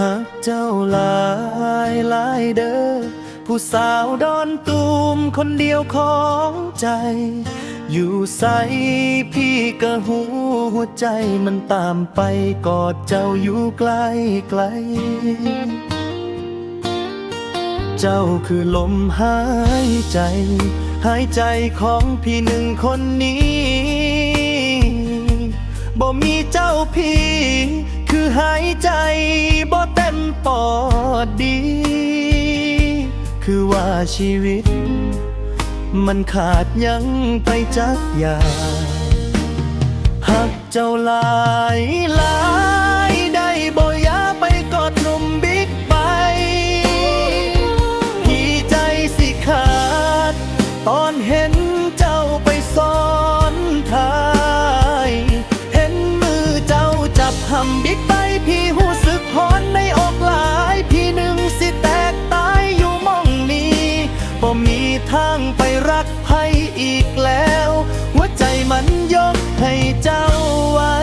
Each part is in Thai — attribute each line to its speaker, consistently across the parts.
Speaker 1: หักเจ้าหลายหลายเด้อผู้สาวดอนตูมคนเดียวของใจ อยู่ใสพี่ก็หูหัวใจมันตามไปกอดเจ้าอยู่ไกลไกล เจ้าคือลมหายใจ หายใจของพี่หนึ่งคนนี้บ่มีเจ้าพี่ หายใจบ่เต็มปอดดี คือว่าชีวิต มันขาดยังไปจักอย่างหักเจ้าหลายหลายำบิ๊กไปพี่หูสึกหอนในอกหลาย พี่หนึ่งสิแตกตายอยู่มองนี้บ่มีทางไปรักใครอีกแล้ว หัวใจมันยกให้เจ้าไว้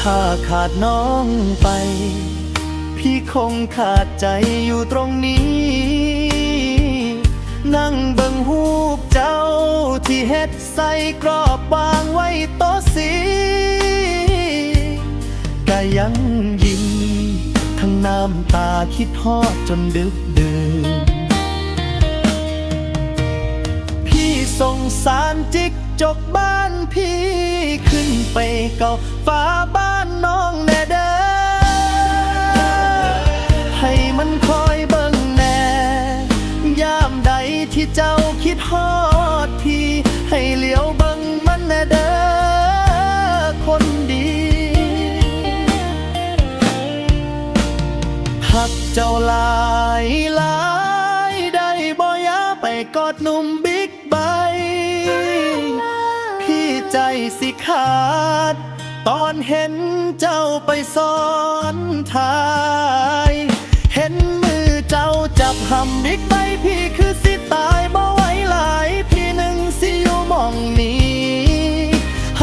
Speaker 1: ถ้าขาดน้องไป พี่คงขาดใจอยู่ตรงนี้ นั่งเบิ่งหูเจ้าที่เฮ็ดใส่กรอบวางไว้โต๊ะสีก็ยังยิ้มทั้งน้ำตาคิดฮอดจนดึกดื่น สงสารจิกจกบ้านพี่ ขึ้นไปเก่าฟ้าบ้านน้องแน่เด้อให้มันคอยเบิ่งแน่ ยามใดที่เจ้าคิดฮอดพี่ ให้เหลียวเบิ่งมันแน่เด้อคนดี หักเจ้าหลายหลายได้บ่อยาไปกอดหนุ่มบ ใจสิขาด ตอนเห็นเจ้าไปซ้อนท้าย เห็นมือเจ้าจับหำบิ๊กไบพี่คือสิตายบ่ไหวหลายพี่หนึ่งสิอยู่มองนี้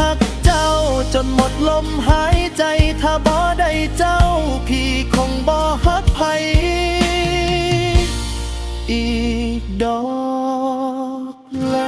Speaker 1: หักเจ้าจนหมดลมหายใจถ้าบ่ได้เจ้า พี่คงบ่ฮักไผอีกดอก